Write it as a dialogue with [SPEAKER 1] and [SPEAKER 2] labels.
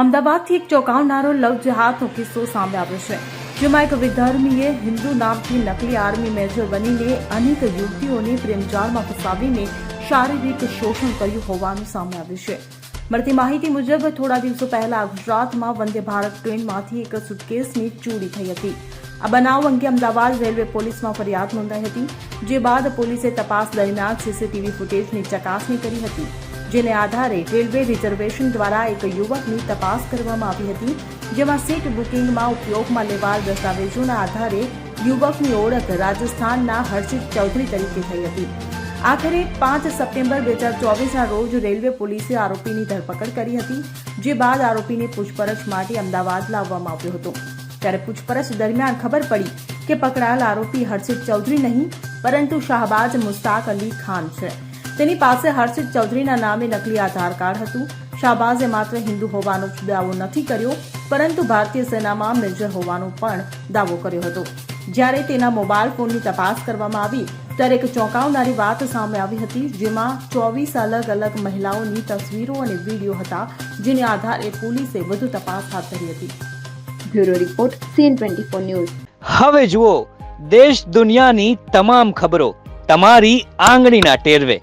[SPEAKER 1] અમદાવાદથી એક ચોંકાવનારો લવ જહાદનો કિસ્સો સામે આવ્યો છે, જેમાં એક વિધર્મીએ હિન્દુ નામથી નકલી આર્મી મેજર બનીને અનેક યુવતીઓને પ્રેમજાળમાં ફસાવીને શારીરિક શોષણ કર્યું હોવાનું સામે આવ્યું છે. મળતી માહિતી મુજબ, થોડા દિવસો પહેલા ગુજરાતમાં વંદે ભારત ટ્રેનમાંથી એક સુટકેસની ચોરી થઈ હતી. આ બનાવ અંગે અમદાવાદ રેલવે પોલીસમાં ફરિયાદ નોંધાઈ હતી, જે બાદ પોલીસે તપાસ દરમિયાન સીસીટીવી ફૂટેજની ચકાસણી કરી હતી. જેને આધારે રેલવે રિઝર્વેશન દ્વારા એક યુવકની તપાસ કરવામાં આવી હતી, જેમાં સીટ બુકિંગમાં ઉપયોગમાં લેવા દસ્તાવેજોના આધારે યુવકની ઓળખ રાજસ્થાનના હર્ષિત ચૌધરી તરીકે થઈ હતી. આખરે પાંચ સપ્ટેમ્બર બે હજાર ચોવીસના રોજ રેલવે પોલીસે આરોપીની ધરપકડ કરી હતી, જે બાદ આરોપીને પૂછપરછ માટે અમદાવાદ લાવવામાં આવ્યો હતો. ત્યારે પૂછપરછ દરમિયાન ખબર પડી કે પકડાયેલ આરોપી હર્ષિત ચૌધરી નહીં, પરંતુ શાહબાજ મુસ્તાક અલી ખાન છે. તેની પાસે હર્ષિત ચૌધરીના નામે નકલી આધાર કાર્ડ હતું. શાહબાઝે માત્ર હિન્દુ હોવાનો દાવો નથી કર્યો, પરંતુ ભારતીય સેનામાં મેજર હોવાનો પણ દાવો કર્યો હતો. જ્યારે તેના મોબાઈલ ફોનની તપાસ કરવામાં આવી, ત્યારે એક ચોંકાવનારી વાત સામે આવી હતી, જેમાં ચોવીસ અલગ અલગ મહિલાઓની તસવીરો અને વીડિયો હતા, જેને આધારે પોલીસે વધુ તપાસ હાથ ધરી હતી.
[SPEAKER 2] Bureau report, CN twenty four news.
[SPEAKER 3] હવે જુઓ, દેશ દુનિયાની તમામ ખબરો, તમારી આંગળીના ટેરવે.